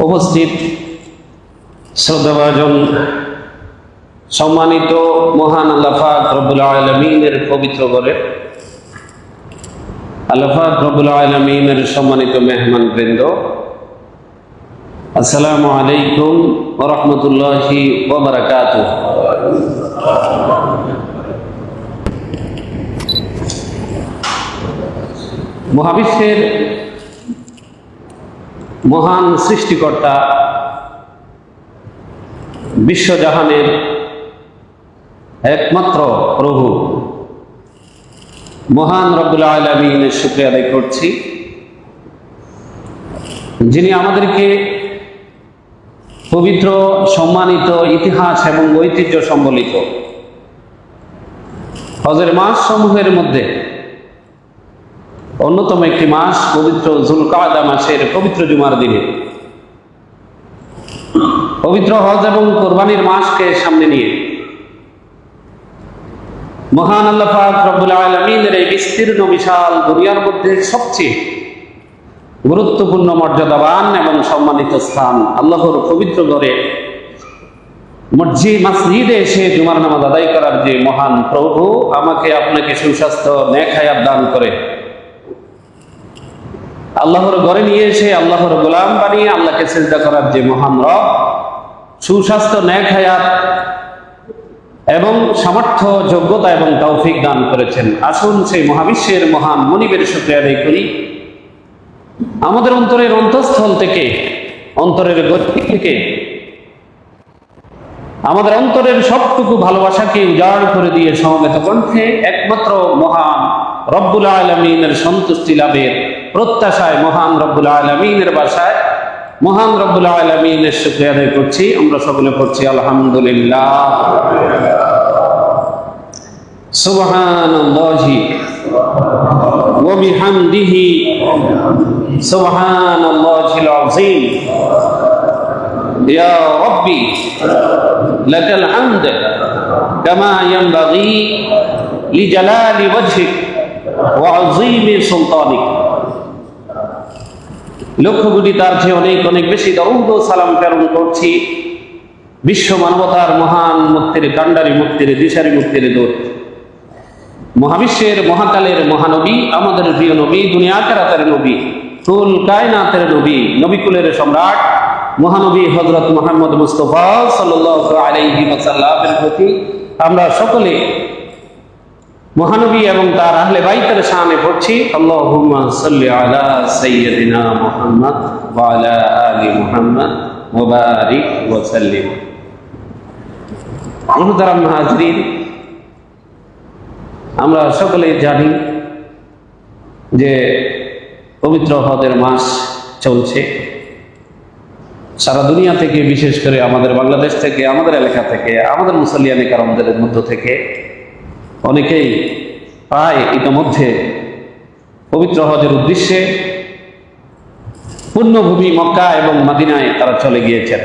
উপস্থিত শ্রদ্ধাভাজন সম্মানিত মহান আল্লাফাক রব্বুল আলমিনের পবিত্র করে আল্লাফাক রব্বুল আলমিনের সম্মানিত মেহমান বৃন্দ, আসসালামু আলাইকুম ওরহমতুল্লাহি ওবরাকাত মহাবিশ্বের মহান সৃষ্টিকর্তা বিশ্বজাহানের একমাত্র প্রভু। মহান রব্বুল আলমিনের শুক্রিয়া আদায় করছি। যিনি আমাদেরকে পবিত্র, সম্মানিত ইতিহাস এবং ঐতিহ্য সম্বলিত হজের মাস সমূহের মধ্যে অন্যতম একটি মাস পবিত্র জুলকাদা মাসের পবিত্র জুমার দিনে। পবিত্র হজ এবং কোরবানির মাসকে সামনে নিয়ে মহান আল্লাহ রব্বুল আলমিনের এই বিস্তীর্ণ বিশাল দুনিয়ার মধ্যে সবচেয়ে গুরুত্বপূর্ণ মর্যাদাবান এবং সম্মানিত স্থান আল্লাহর পবিত্র ঘরে মসজিদ, মসজিদে এসে জুমার নামাজ আদায় করার যে মহান প্রভু আমাকে আপনাকে সুস্বাস্থ্য নেখায়াত দান করে। আল্লাহর ঘরে নিয়ে এসে আল্লাহর গোলাম বানিয়ে আল্লাহকে চিন্তা করার যে মহান রব, সুস্বাস্থ্য, ন্যাক হায়াত এবং সামর্থ্য, যোগ্যতা এবং তৌফিক দান করেছেন। আসুন সেই মহাবিশ্বের মহান মনিবের সূত্রে আদায় করি। আমাদের অন্তরের অন্তঃস্থল থেকে, অন্তরের গতি থেকে, আমাদের অন্তরের সবটুকু ভালোবাসাকে উজাড় করে দিয়ে সমবেত কণ্ঠে একমাত্র মহান রব্বুল আলমিনের সন্তুষ্টি লাভের প্রত্যাশায় মহান রব্বুল আলমিনের বাসায় মহান রব্বুল আলমিনের শুক্রিয়া আদায় করছি আমরা সকলে করছি আলহামদুলিল্লাহ সুবহান وبحمده سبحان الله العظيم يا ربي لك الحمد كما ينبغي لجلال وجهك وعظيم سلطانك লক্ষ কোটি তার চেয়ে অনেক অনেক বেশি দরুদ সালাম প্রেরণ করছি। বিশ্ব মানবতার মহান মুক্তির কাণ্ডারি মুক্তির দিশারি মুক্তির দূত। মহাবিশ্বের মহাকালের মহানবী, আমাদের প্রিয় নবী, দুনিয়া কেরাতের নবী কুল কায়নাতের নবী নবীকুলের সম্রাট, মহানবী হজরত মোহাম্মদ মুস্তফা সাল্লাহ আলাইহি ওয়াসাল্লামের প্রতি আমরা সকলে মহানবী এবং তার আহলে বাইতের সামনে পড়ছি। আল্লাহুম্মা সাল্লি আলা সাইয়্যিদিনা মুহাম্মদ ওয়া আলা আলি মুহাম্মদ ওয়া ওয়া সাল্লিম। মুহতারাম হাজরিন, আমরা সকলেই জানি যে পবিত্র হদের মাস চলছে। সারা দুনিয়া থেকে, বিশেষ করে আমাদের বাংলাদেশ থেকে, আমাদের এলাকা থেকে, আমাদের মুসলিয়ানি কারণদের মধ্য থেকে অনেকেই প্রায় ইতিমধ্যে পবিত্র হজের উদ্দেশ্যে। পূর্ণভূমি মক্কা এবং মাদিনায় তারা চলে গিয়েছেন।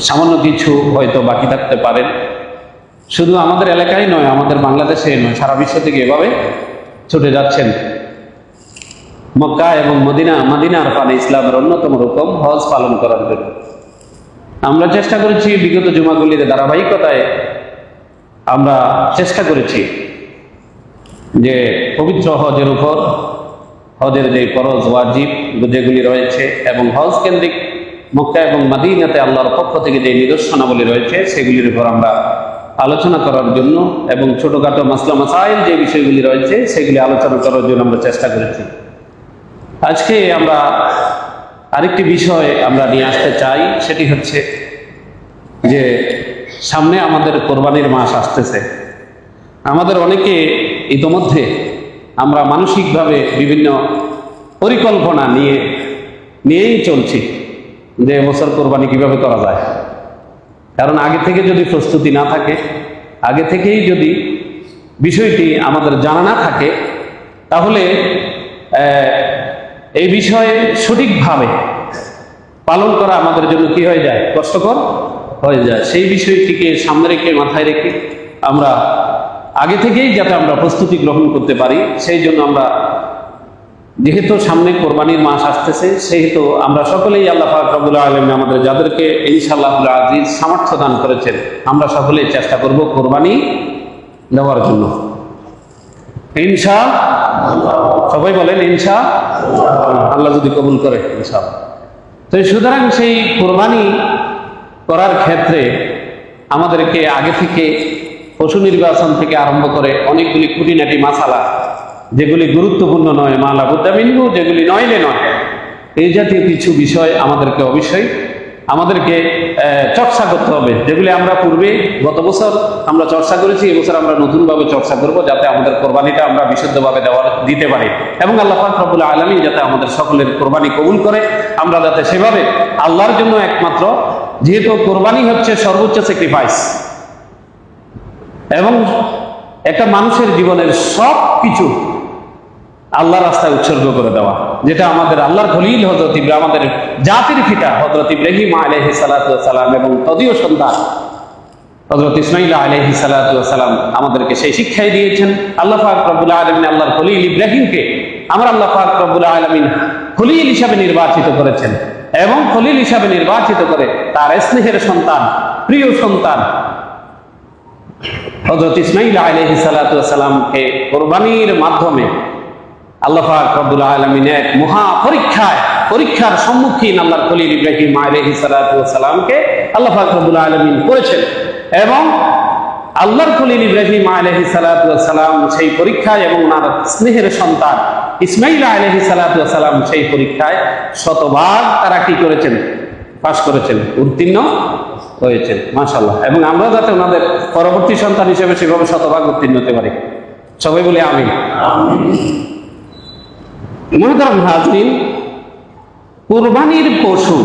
সামান্য কিছু হয়তো বাকি থাকতে পারেন। শুধু আমাদের এলাকায় নয়, আমাদের বাংলাদেশে নয়, সারা বিশ্ব থেকে এভাবে ছুটে যাচ্ছেন। মক্কা এবং মদিনা মদিনার পানে ইসলামের অন্যতম রকম হজ পালন করার জন্য। আমরা চেষ্টা করেছি বিগত জুমাগুলির ধারাবাহিকতায় আমরা চেষ্টা করেছি যে পবিত্র হজের উপর, হজের যে ফরজ ওয়াজিব যেগুলি রয়েছে এবং হজ কেন্দ্রিক মক্কা এবং মাদিনাতে আল্লাহর পক্ষ থেকে যে নিদর্শনাবলী রয়েছে, সেগুলির উপর আমরা আলোচনা করার জন্য এবং ছোটখাটো মাসলা মাসাইল যে বিষয়গুলি রয়েছে, সেগুলি আলোচনা করার জন্য আমরা চেষ্টা করেছি। আজকে আমরা আরেকটি বিষয় আমরা নিয়ে আসতে চাই, সেটি হচ্ছে যে সামনে আমাদের কোরবানির মাস আসতেছে। আমাদের অনেকে ইতোমধ্যে আমরা মানসিকভাবে বিভিন্ন পরিকল্পনা নিয়ে, নিয়েই চলছি যে বছর কোরবানি কীভাবে করা যায়। কারণ আগে থেকে যদি প্রস্তুতি না থাকে, আগে থেকেই যদি বিষয়টি আমাদের জানা না থাকে, তাহলে এই বিষয়ে সঠিকভাবে পালন করা আমাদের জন্য কি হয়ে যায়? কষ্টকর? হয়ে যায়। সেই বিষয়টিকে সামনে রেখে, মাথায় রেখে আমরা আগে থেকেই যাতে আমরা প্রস্তুতি গ্রহণ করতে পারি, সেই জন্য আমরা যেহেতু সামনে কোরবানির মাস আসতেছে, সেহেতু আমরা সকলেই আল্লাহ রব্বুল আলম আমাদের যাদেরকে ইনশাআল্লাহ আজিজ সামর্থ্য দান করেছেন, আমরা সকলেই চেষ্টা করব কোরবানি দেওয়ার জন্য। ইনশা সবাই বলেন ইনশা আল্লাহ। যদি কবুল করে ইনশা তো সুতরাং সেই কোরবানি করার ক্ষেত্রে আমাদেরকে আগে থেকে পশু নির্বাচন থেকে আরম্ভ করে অনেকগুলি খুঁটিনাটি মাসালা, যেগুলি গুরুত্বপূর্ণ নয়, মালা বুদ্ধামিনু যেগুলি নইলে নয়, এই জাতীয় কিছু বিষয় আমাদেরকে অবশ্যই, আমাদেরকে চর্চা করতে হবে, যেগুলি আমরা পূর্বে গত বছর আমরা চর্চা করেছি এবছর আমরা নতুনভাবে চর্চা করব যাতে আমাদের কোরবানিটা আমরা বিশুদ্ধভাবে দেওয়ার দিতে পারি। এবং আল্লাহ পাক রব্বুল আলমী যাতে আমাদের সকলের কোরবানি কবুল করে, আমরা যাতে সেভাবে আল্লাহর জন্য একমাত্র যেহেতু কোরবানি হচ্ছে সর্বোচ্চ স্যাক্রিফাইস এবং একটা মানুষের জীবনের সব কিছু আল্লাহ রাস্তায় উৎসর্গ করে দেওয়া, যেটা আমাদের আল্লাহর খলিল হজরত ইব্রাহিম আমাদের জাতির ফিটা হজরত ইব্রাহিম আলহি সালাম এবং তদীয় সন্তান হজরত ইসমাইল আলহি সালাম আমাদেরকে সেই শিক্ষাই দিয়েছেন, আল্লাহ পাক রব্বুল আলমিন আল্লাহর খলিল ইব্রাহিমকে আমার আল্লাহ রব্বুল আলমিন খলিল হিসাবে নির্বাচিত করেছেন। এবং খলিল হিসাবে নির্বাচিত করে তার স্নেহের সন্তান, প্রিয় সন্তান। হজরত ইসমাইল আলহি সালামকে কোরবানির মাধ্যমে আল্লাহ পাক রব্বুল আলমিন মহা পরীক্ষায়, পরীক্ষার সম্মুখীন আল্লাহর খলিল ইব্রাহিম আলহি সালামকে আল্লাহ পাক আলমিন করেছেন এবং আল্লাহর খলিল ইব্রাহিম আলহি সালাম সেই পরীক্ষায় এবং ওনার স্নেহের সন্তান ইসমাইল আলহি সালাম সেই পরীক্ষায় শতবার তারা কি করেছেন? পাশ করেছেন, উত্তীর্ণ হয়েছেন মাশাল্লাহ এবং আমরা যাতে ওনাদের পরবর্তী সন্তান হিসেবে সেভাবে শতভাগ উত্তীর্ণ হতে পারি। সবাই বলে আমি হাজরিন, কোরবানির পশু,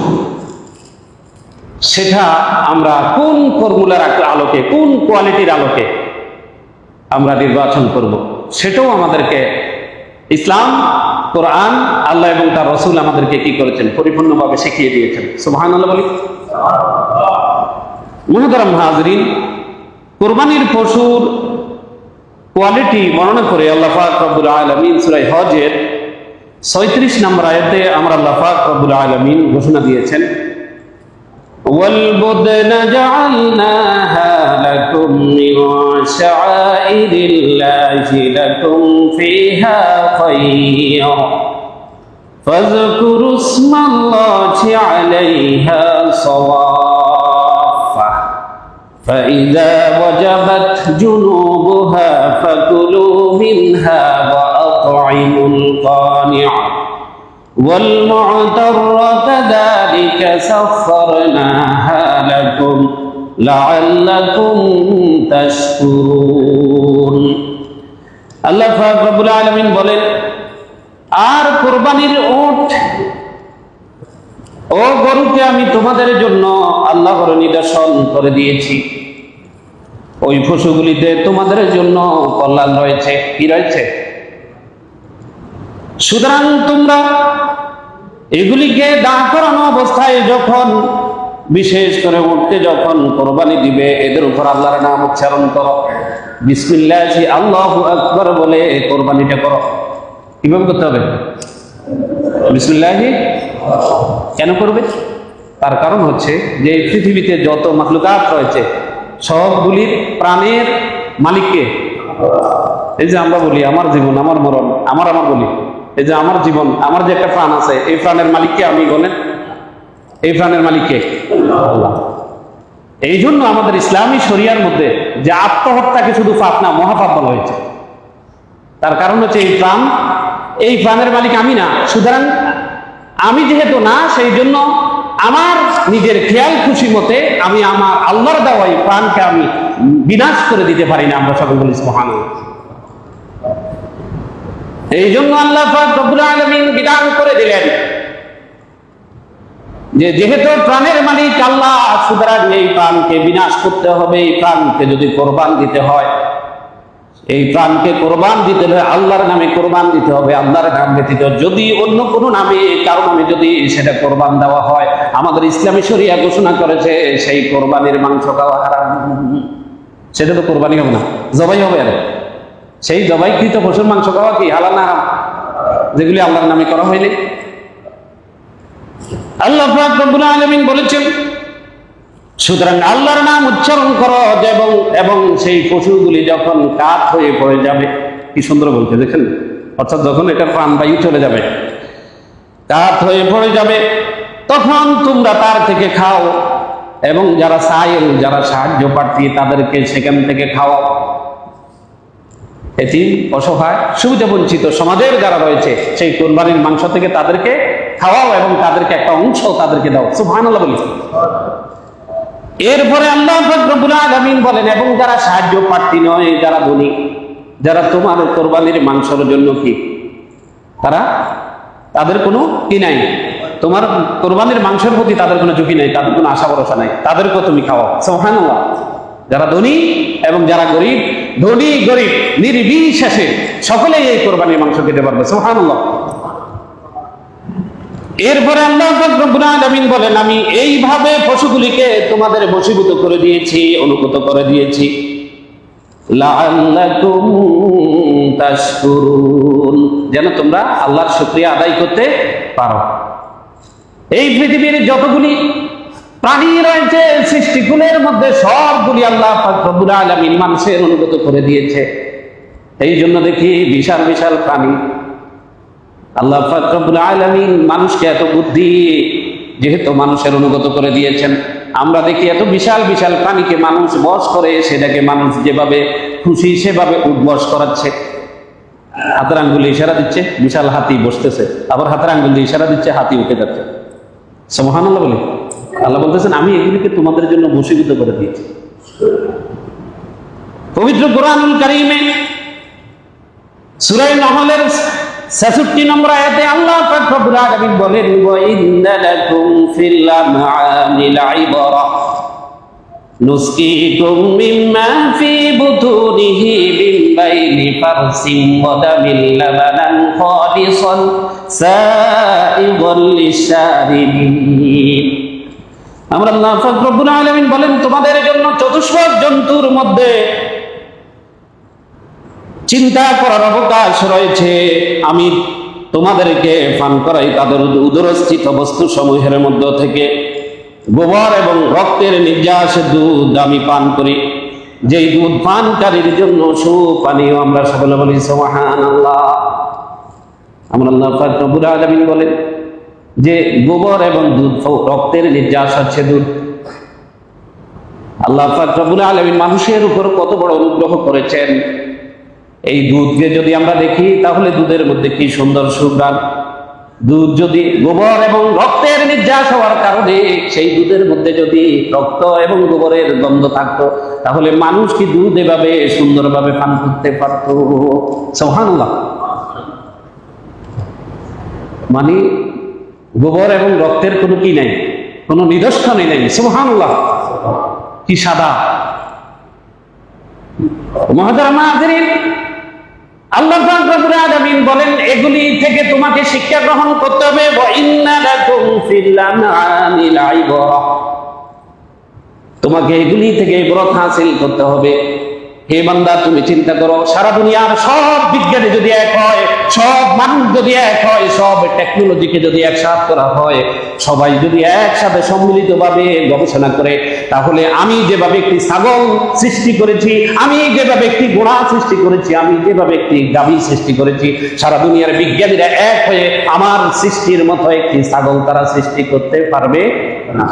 সেটা আমরা কোন ফর্মুলার আলোকে, কোন কোয়ালিটির আলোকে আমরা নির্বাচন করব? সেটাও আমাদেরকে ইসলাম, কোরআন, আল্লাহ এবং তার রসুল আমাদেরকে কি করেছেন? পরিপূর্ণভাবে শিখিয়ে দিয়েছেন। সুবাহান আল্লাহ বলি। মহতারাম হাজরিন, কোরবানির পশুর কোয়ালিটি বর্ণনা করে আল্লাহ পাক আলমিন সুরাই হজের ছয়ত্রিশ নম্বর আয়াতে আমরা আল্লাহ পাক আলমিন ঘোষণা দিয়েছেন والبدن جعلناها لكم من شعائر الله لكم فيها خير. فاذكروا اسم الله عليها صوافا فإذا وجبت جنوبها فكلوا منها وأطعموا القانع. والمعتر كذلك سخرناها لكم لعلكم تشكرون আল্লাহ পাক রব্বুল আলামিন বলেন আর কোরবানির উট ও গরুকে আমি তোমাদের জন্য আল্লাহর নিদর্শন করে দিয়েছি ওই পশুগুলিতে তোমাদের জন্য কল্যাণ রয়েছে কি রয়েছে সুতরাং তোমরা এগুলিকে দাঁড় করানো অবস্থায় যখন, বিশেষ করে উঠতে যখন কোরবানি দিবে, এদের উপর আল্লাহর নাম উচ্চারণ করো। বিসমিল্লাহ, আল্লাহ আকবর বলে কোরবানিটা করো। কীভাবে করতে হবে? বিসমিল্লাহি কেন করবে? তার কারণ হচ্ছে যে এই পৃথিবীতে যত মাখলুকাত রয়েছে, সবগুলির প্রাণের মালিককে, এই যে আমরা বলি, আমার জীবন, আমার মরণ, আমার আমার বলি এই যে আমার জীবন, আমার যে একটা প্রাণ আছে, এই প্রাণের মালিককে আমি বলেন? এই প্রাণের মালিককে আল্লাহ এই জন্য আমাদের ইসলামী শরিয়ার মধ্যে যে আত্মহত্যাকে শুধু পাপ না, মহাপাপ বলা হয়েছে। তার কারণ হচ্ছে এই প্রাণ, এই প্রাণের মালিক আমি না। সুতরাং আমি যেহেতু না, সেই জন্য আমার নিজের খেয়াল খুশি মতে আমি আমার আল্লাহর দেওয়া এই প্রাণকে আমি বিনাশ করে দিতে পারি না আমরা সকল বলি মহান এই জন্য আল্লাহ রব্বুল বিধান করে দিলেন যে যেহেতু প্রাণের মালিক আল্লাহ, সুতরাং এই প্রাণকে বিনাশ করতে হবে, এই প্রাণকে যদি কোরবান দিতে হয়, এই প্রাণকে কোরবান দিতে হলে আল্লাহর নামে কোরবান দিতে হবে, আল্লাহর নাম ব্যতীত যদি অন্য কোনো নামে, কারও নামে যদি সেটা কোরবান দেওয়া হয়, আমাদের ইসলামী শরিয়া ঘোষণা করেছে, সেই কোরবানির মাংস খাওয়া হারাম। সেটা তো কোরবানি হবে না, জবাই হবে আর। সেই জবাইকৃত পশুর মাংস খাওয়া কি হালাল না যেগুলি আল্লাহর নামে করা হয়নি। আল্লাহ রব্বুল আলামিন বলেছেন, সুতরাং আল্লাহর নাম উচ্চারণ করো এবং এবং সেই পশুগুলি যখন কাত হয়ে পড়ে যাবে। কি সুন্দর বলতে দেখেন? অর্থাৎ যখন এটা প্রাণবায়ু চলে যাবে, কাত হয়ে পড়ে যাবে, তখন তোমরা তার থেকে খাও এবং যারা সাইল যারা সাহায্য প্রার্থী তাদেরকে সেখান থেকে খাওয়াও। এটি অসহায় সুবিধা বঞ্চিত সমাজের যারা রয়েছে। সেই কোরবানির মাংস থেকে তাদেরকে খাওয়াও এবং তাদেরকে একটা অংশ তাদেরকে দাও। সুবহানাল্লাহ বলি। এরপরে আল্লাহ আলামিন বলেন, এবং যারা সাহায্য প্রার্থী নয়, যারা ধনী, যারা তোমার কোরবানির মাংসর জন্য কি, তারা তাদের কোনো কি নাই? তোমার কোরবানির মাংসের প্রতি তাদের কোনো ঝুঁকি নাই, তাদের কোনো আশা ভরসা নাই, তাদেরকেও তুমি খাওয়াও। সুবহানাল্লাহ। যারা ধনী এবং যারা গরিব, ধনী, গরিব, নির্বিশেষে সকলেই এই কোরবানির মাংস খেতে পারবে, সুবহানাল্লাহ। এরপরে আল্লাহ বলেন, আমি এইভাবে পশুগুলিকে তোমাদের বশীভূত করে দিয়েছি, অনুগত করে দিয়েছি। যেন তোমরা আল্লাহর শুকরিয়া আদায় করতে পারো। এই পৃথিবীর যতগুলি প্রাণী রয়েছে সৃষ্টিকুলের মধ্যে সবগুলি আল্লাহ আলামিন মানুষের অনুগত করে দিয়েছে। এই জন্য দেখি বিশাল বিশাল প্রাণী। আল্লাহ ফাকরুল আলমিন মানুষকে এত বুদ্ধি যেহেতু মানুষের অনুগত করে দিয়েছেন, আমরা দেখি এত বিশাল বিশাল প্রাণীকে মানুষ বস করে সেটাকে মানুষ যেভাবে খুশি সেভাবে উদ্বস করাচ্ছে। হাতের আঙ্গুলি ইশারা দিচ্ছে, বিশাল হাতি বসতেছে, আবার হাতের আঙ্গুলি ইশারা দিচ্ছে, হাতি উঠে যাচ্ছে। সমহান আল্লাহ বলে। আল্লাহ বলতেছেন আমি এগুলিকে তোমাদের জন্য বসীভূত করে দিয়েছি পবিত্র কোরআনুল কারিমে সুরাই নহলের ছেষট্টি নম্বর আয়াতে আল্লাহ পাক রব্বুল আলামিন বলেন ওয়া ইন্না লাকুম ফিল আনআমিল ইবরা نسقيكم مما في بطونه من بين فرس ودم لبنا خالصا سائغا للشاربين আমরা আল্লাহ রব্বুল আলামিন বলেন, তোমাদের জন্য চতুষ্পদ জন্তুর মধ্যে চিন্তা করার অবকাশ রয়েছে। আমি তোমাদেরকে পান করাই তাদের উদরস্থিত বস্তু সমূহের মধ্য থেকে। গোবর এবং রক্তের নির্যাস দুধ আমি পান করি। যেই দুধ পানকারীর জন্য সুপানীয় আমরা সকলে বলি সোহান আল্লাহ আমরা আল্লাহ ফাকরুল আলমিন বলেন যে গোবর এবং দুধ রক্তের নির্যাস হচ্ছে দুধ। আল্লাহ ফাকরুল আলমিন মানুষের উপর কত বড় অনুগ্রহ করেছেন। এই দুধকে যদি আমরা দেখি, তাহলে দুধের মধ্যে কি সুন্দর সুগান দুধ যদি গোবর এবং রক্তের নির্যাস হওয়ার কারণে সেই দুধের মধ্যে যদি রক্ত এবং গোবরের গন্ধ থাকতো, তাহলে মানুষ কি দুধ এভাবে সুন্দরভাবে পান করতে পারত? সোহানুল্লাহ মানে গোবর এবং রক্তের কোনো কি নাই? কোনো নিদর্শনই নেই। সোহানুল্লাহ কি সাদা? বলেন, এগুলি থেকে তোমাকে শিক্ষা গ্রহণ করতে হবে। তোমাকে এগুলি থেকে ইবরত হাসিল করতে হবে। হে বান্দা, তুমি চিন্তা করো, সারা দুনিয়ার সব বিজ্ঞানী যদি এক হয় মানুষ যদি এক হয়, সব টেকনোলজিকে যদি একসাথ করা হয়, সবাই যদি একসাথে সম্মিলিতভাবে গবেষণা করে, তাহলে আমি যেভাবে একটি ছাগল সৃষ্টি করেছি, আমি যেভাবে একটি গোড়া সৃষ্টি করেছি, আমি যেভাবে একটি গাভী সৃষ্টি করেছি, সারা দুনিয়ার বিজ্ঞানীরা এক হয়ে আমার সৃষ্টির মতো একটি ছাগল তারা সৃষ্টি করতে পারবে না।